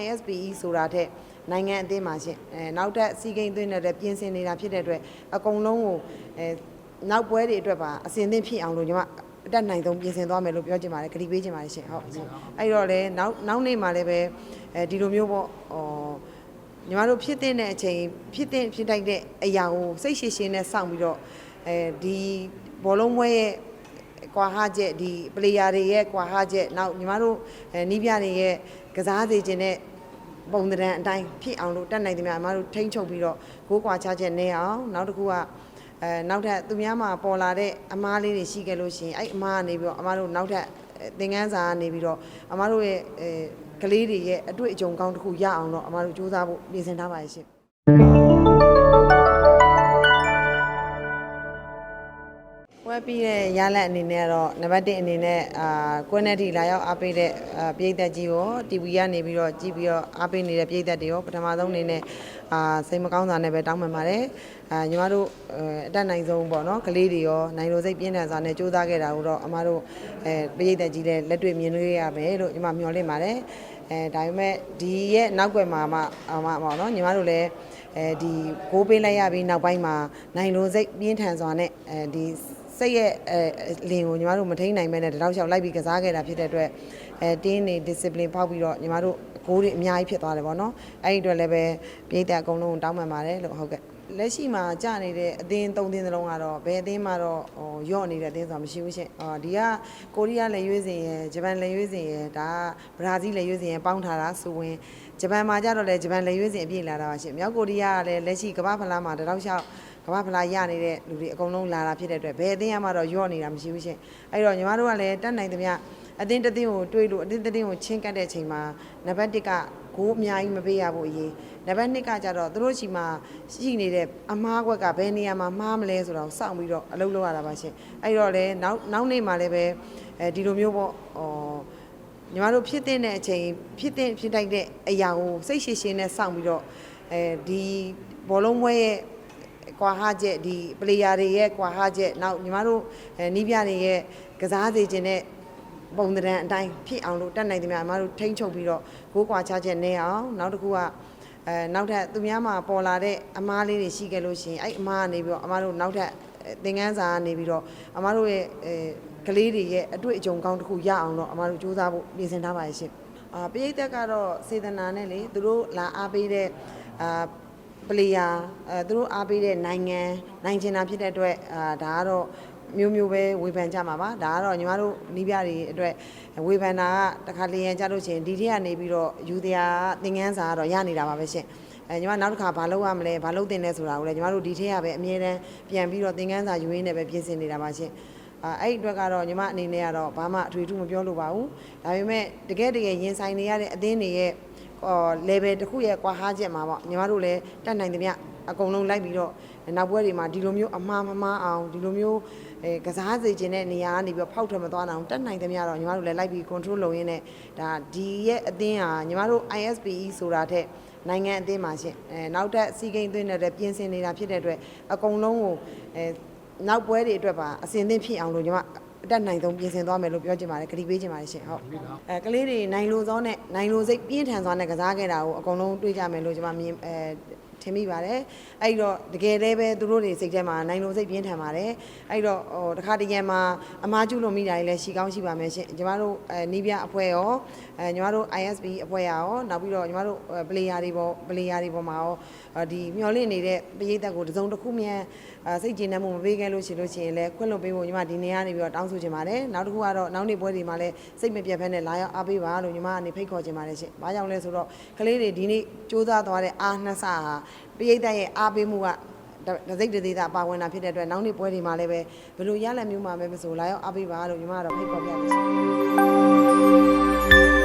ISPE ဆိုတာထက်နိုင်ငံအသင်းမှာရှင်အဲနောက်ထပ်စီကိန်းသွင်းတဲ့ပြင်ဆင်နေတာဖြစ်တဲ့အတွက်အကုန်လုံးကိုအဲနောက်ပွဲတွေအတွက်ပါအစင်သင့်ဖြစ်အောင်လို့ညီမအတက်နိုင်ဆုံးပြင်ဆင်သွားမယ်လို့ပြောချင်ပါတယ်ခရီးပေးချင်ပါတယ်ရှင်ဟုတ်အဲ့တော့လေနောက်နောက်နေ့မှာလည်းပဲအဲဒီလိုမျိုးပေါ့ဟောညီမတို့ဖြစ်တဲ့အချိန်ဖြစ်တဲ့ဖြစ်တိုက်တဲ့အရာကိုစိတ်ရှိရှိနဲ့စောင့်ပြီးတော့အဲဒီဘောလုံးပွဲရဲ့ကွာဟချက်ဒီပလေယာတွေရဲ့ကွာဟချက်နောက်ညီမတို့အဲနီးပြတွေရဲ့ ကစားစေခြင်းနဲ့ပုံသဏ္ဍာန်အတိုင်းဖြစ်အောင်လို့တက်နိုင်တယ်များညီမတို့ထိန်းချုပ်ပြီးတော့ကိုးကွာချချက်နေအောင်နောက်တစ်ခုကအဲနောက်ထပ်သူများမှာပေါ်လာတဲ့အမားလေးတွေရှိခဲ့လို့ရှိရင်အဲ့အမားကနေပြီးတော့အမားတို့နောက်ထပ်သင်ခန်းစာကနေပြီးတော့အမားတို့ရဲ့အဲကလေးတွေရဲ့အတွေ့အကြုံကောင်းတစ်ခုရအောင်တော့အမားတို့စူးစမ်းဖို့ပြင်ဆင်ထားပါရဲ့ရှင် ဝက်ပြီးတဲ့ရလက်အနေနဲ့ကတော့နံပါတ်1အနေနဲ့အာကွန်းနဲ့တီလာရောက်အားပေးတဲ့အာပြည်သက်ကြီးရော TV ကနေပြီးတော့ကြည့်ပြီးတော့အားပေးနေတဲ့ပြည်သက်တွေရောပထမဆုံးအနေနဲ့အာစိတ်မကောင်းစွာနဲ့ပဲတောင်းပန်ပါတယ်အာညီမတို့အတက်နိုင်ဆုံးပေါ့နော်ကလေးတွေရောနိုင်လိုစိတ်ပြင်းထန်စွာနဲ့ကြိုးစားခဲ့တာကိုတော့အမတို့အဲပြည်သက်ကြီးလည်းလက်တွေ့မြင်တွေ့ရမယ်လို့ညီမမျှော်လင့်ပါတယ်အဲဒါပေမဲ့ဒီရဲ့နောက်ွယ်မှာမှအမပေါ့နော်ညီမတို့လည်းအဲဒီကိုးပေးလိုက်ရပြီးနောက်ပိုင်းမှာနိုင်လိုစိတ်ပြင်းထန်စွာနဲ့အဲဒီ စိတ်ရဲ့အဲလင်ကိုညီမတို့မထိန်နိုင်မဲနဲ့တတောက်လျှောက်လိုက်ပြီးကစားခဲ့တာဖြစ်တဲ့အတွက်အဲတင်းနေ discipline ဖောက်ပြီးတော့ညီမတို့ဂိုးတွေအများကြီးဖြစ်သွားတယ်ပေါ့နော်အဲ့ဒီအတွက်လည်းပဲပြည်သက်အကုန်လုံးကိုတောင်းပန်ပါတယ်လို့ဟုတ်ကဲ့လက်ရှိမှာကြာနေတဲ့အသင်းသုံးသင်းသလုံးကတော့ဘယ်အသင်းမှတော့ဟိုယော့နေတဲ့အသင်းဆိုတာမရှိဘူးရှင်အော်ဒီကကိုရီးယားလက်ရွေးစင်ရယ်ဂျပန်လက်ရွေးစင်ရယ်ဒါကဘရာဇီးလက်ရွေးစင်ရယ်ပေါင်းထားတာဆိုဝင်ဂျပန်မှာကြတော့လေဂျပန်လက်ရွေးစင်အပြည့်လာတာပါရှင်မြောက်ကိုရီးယားကလည်းလက်ရှိကမ္ဘာဖလားမှာတတောက်လျှောက် ကမ္ဘာဖလားရနေတဲ့လူတွေအကုန်လုံးလာတာဖြစ်တဲ့အတွက်ဘယ်အသင်းမှတော့ယော့နေတာမရှိဘူးရှင်အဲ့တော့ညီမတို့ကလည်းတတ်နိုင်သမျှအသင်းတစ်သင်းကိုတွေးလို့အသင်းတစ်သင်းကိုချင်းကပ်တဲ့အချိန်မှာနံပါတ်1ကဂိုးအများကြီးမပေးရဘူးအရေးနံပါတ်2ကကြတော့သူတို့ချီမှာရှိနေတဲ့အမားကွက်ကဘယ်နေရာမှာမှားမလဲဆိုတော့စောင့်ပြီးတော့အလုပ်လုပ်ရတာပါရှင်အဲ့တော့လည်းနောက်နောက်နေ့မှာလည်းပဲအဲဒီလိုမျိုးပေါ့ဟောညီမတို့ဖြစ်တဲ့အချိန်ဖြစ်တဲ့ဖြစ်တိုက်တဲ့အရာကိုစိတ်ရှိရှိနဲ့စောင့်ပြီးတော့အဲဒီဘောလုံးပွဲရဲ့ ကွာဟချက်ဒီပလေယာတွေရဲ့ကွာဟချက်နောက်ညီမတို့အဲနီးပြတွေရဲ့ကစားစေခြင်းနဲ့ပုံသဏ္ဍာန်အတိုင်းဖြစ်အောင်လို့တက်နိုင်တယ်များညီမတို့ထိန်းချုပ်ပြီးတော့ကိုးကွာချချက်နေအောင်နောက်တစ်ခုကအဲနောက်ထပ်သူများမှာပေါ်လာတဲ့အမားလေးတွေရှိခဲ့လို့ရှိရင်အဲ့အမားကနေပြီးတော့အမားတို့နောက်ထပ်သင်ခန်းစာကနေပြီးတော့အမားတို့ရဲ့အဲကလေးတွေရဲ့အတွေ့အကြုံကောင်းတစ်ခုရအောင်တော့အမတို့စူးစမ်းဖို့ပြင်ဆင်ထားပါရဲ့ရှင်။အာပရိသတ်ကတော့စေတနာနဲ့လေသူတို့လာအားပေးတဲ့အာ ပလေယာအဲသူတို့အားပေးတဲ့နိုင်ငံနိုင်ချင်တာဖြစ်တဲ့အတွက်အာဒါကတော့မျိုးမျိုးပဲဝေဖန်ကြမှာပါဒါကတော့ညီမတို့နီးပြတွေအတွက်ဝေဖန်တာကတခါလေရင်ကြလို့ရှိရင်ဒီထက်ကနေပြီးတော့ယူတရားသင်ငန်းစာကတော့ရနေတာပါပဲရှင်အဲညီမနောက်တစ်ခါဘာလုပ်ရမလဲဘာလုပ်တင်လဲဆိုတာကိုလည်းညီမတို့ဒီထက်ကပဲအမြဲတမ်းပြန်ပြီးတော့သင်ငန်းစာယူရင်းနဲ့ပဲပြင်ဆင်နေတာပါရှင်အာအဲ့ဒီအတွက်ကတော့ညီမအနေနဲ့ကတော့ဘာမှအထွေထူးမပြောလို့ပါဘူးဒါပေမဲ့တကယ်တကယ်ရင်ဆိုင်နေရတဲ့အသင်းတွေရဲ့အော် level တစ်ခုရဲ့ကွာဟားချက်မှာပေါ့ညီမတို့လည်းတတ်နိုင်သမျှအကုန်လုံးလိုက်ပြီးတော့နောက်ပွဲတွေမှာဒီလိုမျိုးအမှားမမှားအောင်ဒီလိုမျိုးအဲကစားစေခြင်းတဲ့နေရာကနေပြီးတော့ဖောက်ထွက်မသွားအောင်တတ်နိုင်သမျှတော့ညီမတို့လည်းလိုက်ပြီး control လုပ်ရင်းနဲ့ဒါဒီရဲ့အသင်းဟာညီမတို့ ISPE ဆိုတာထက်နိုင်ငံအသင်းမှာရှင်အဲနောက်ထပ်စီကိန်းသွင်းတဲ့ပြင်ဆင်နေတာဖြစ်တဲ့အတွက်အကုန်လုံးကိုအဲနောက်ပွဲတွေအတွက်ပါအစင်သင့်ဖြစ်အောင်လို့ညီမ အတက်နိုင်ဆုံးပြင်ဆင်သွားမယ်လို့ပြောချင်ပါတယ်ခရီးပေးချင်ပါတယ်ရှင်ဟုတ်အဲကလေးတွေနိုင်လိုစောနဲ့နိုင်လိုစိတ်ပြင်းထန်စွာနဲ့ကစားခဲ့တာကိုအကုန်လုံးတွေးကြမယ်လို့ကျွန်မမြင်အဲ ထင်မိပါတယ်အဲ့တော့တကယ်လည်းပဲသူတို့တွေစိတ်ထဲမှာနိုင်လိုစိတ်ပြင်းထန်ပါတယ်အဲ့တော့ဟိုတခါတရံမှာအမားကျူလို့မိတာတွေလည်းရှိကောင်းရှိပါမယ်ရှင်ညီမတို့အဲနီးပြအဖွဲ့ရောအဲညီမတို့ ISB အဖွဲ့ရောနောက်ပြီးတော့ညီမတို့ပလေယာတွေပေါ့ပလေယာတွေပေါ်မှာရောဒီမျောလင့်နေတဲ့ပရိသတ်ကိုတစုံတစ်ခုမြန်စိတ်ကျဉ်နှံမှုမပေးခဲ့လို့ရှိလို့ရှိရင်လည်းခွင့်လွှတ်ပေးဖို့ညီမဒီနေ့ကနေပြီးတော့တောင်းဆိုချင်ပါတယ်နောက်တစ်ခုကတော့နောက်နေ့ပွဲတွေမှာလည်းစိတ်မပြတ်ဖက်နဲ့လာရောက်အားပေးပါလို့ညီမကနေဖိတ်ခေါ်ချင်ပါတယ်ရှင်။ဘာကြောင့်လဲဆိုတော့ကလေးတွေဒီနေ့စူးစမ်းသွားတဲ့အားနှစ်ဆဟာပရိသတ်ရဲ့အားပေးမှုကဒစိတ်တသေးတာပါဝင်တာဖြစ်တဲ့အတွက်နောက်နေ့ပွဲတွေမှာလည်းပဲဘယ်လိုရလဒ်မျိုးမှပဲမဆိုလာရောက်အားပေးပါလို့ညီမကတော့ဖိတ်ခေါ်ပြပါရှင်။